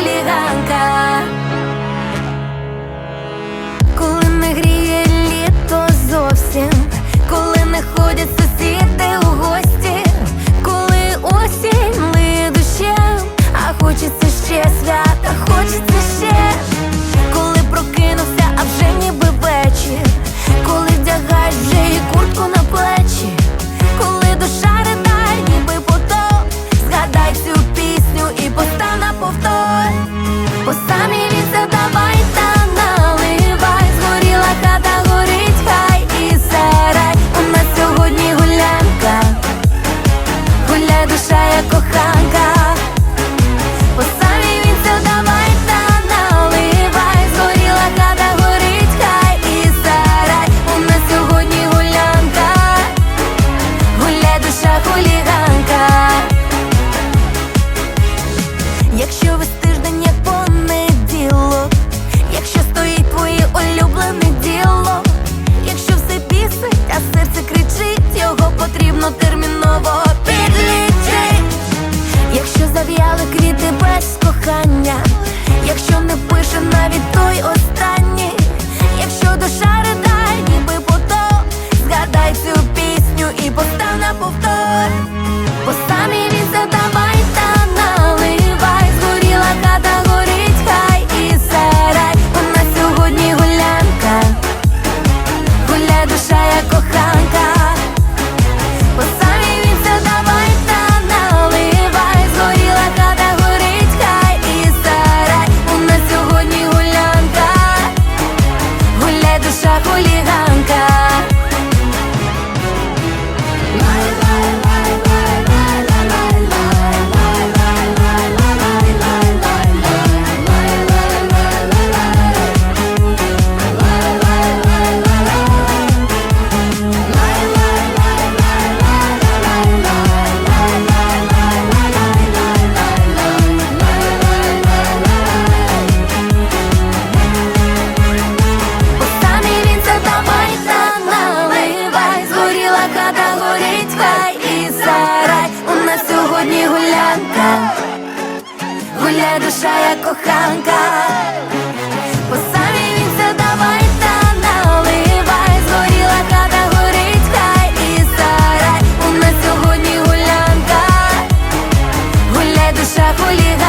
хулиганка потрібно терміново підліти, якщо зав'яли квіти без кохання, якщо не пише навіть той. гуляє душа, як коханка, по самій вінця давай наливай, згоріла хата горить, хай і сарай. У нас сьогодні гулянка, гуляй душа, гулі.